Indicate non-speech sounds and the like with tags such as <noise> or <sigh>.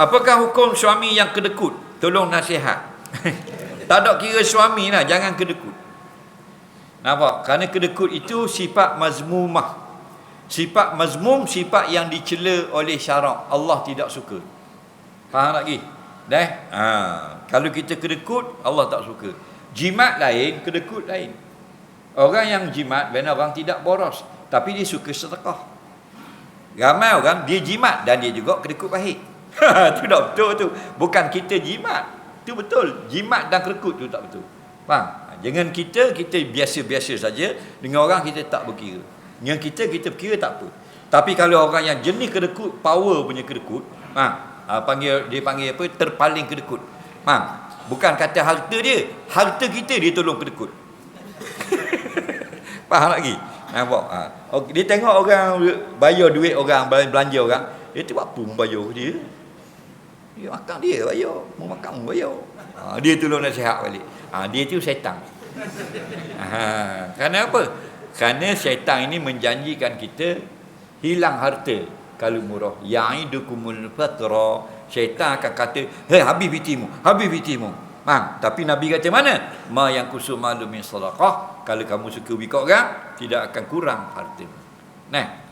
Apakah hukum suami yang kedekut? Tolong nasihat. <laughs> tak ada kira suami lah, jangan kedekut. Nampak? Kerana kedekut itu sifat mazmumah. Sifat mazmum, sifat yang dicela oleh syarak. Allah tidak suka. Faham lagi? Dah? Ha. Kalau kita kedekut, Allah tak suka. Jimat lain, kedekut lain. Orang yang jimat, benar orang tidak boros. Tapi dia suka sedekah. Ramai orang, dia jimat dan dia juga kedekut baik. <laughs> tu tak betul tu. Bukan kita jimat. Tu betul. Jimat dan kerekut tu tak betul. Faham? Ha, jangan kita, kita biasa-biasa saja. Dengan orang kita tak berkira. Dengan kita, kita berkira tak apa. Tapi kalau orang yang jenis kedekut, power punya kedekut. Faham? Ha, panggil, dia panggil apa? Terpaling kedekut. Faham? Bukan kata harta dia. Harta kita dia tolong kedekut. <laughs> Faham lagi? Nampak? Ha. Dia tengok orang bayar duit orang, belanja orang. Dia tu apa membayar dia? Dia makan dia bayar. Mau makan bayar. Ha, dia tolong nasihat balik. Ha, dia tu syaitan. Ha, kerana apa? Kerana syaitan ini menjanjikan kita hilang harta kalau murah. Ya'idukumul fatra. Syaitan akan kata, "Hei, habis bitimu, habis bitimu." Ha, tapi Nabi kata mana? Ma yang kusum malu min sadaqah. Kalau kamu suka bikot orang, tidak akan kurang harta. Nah,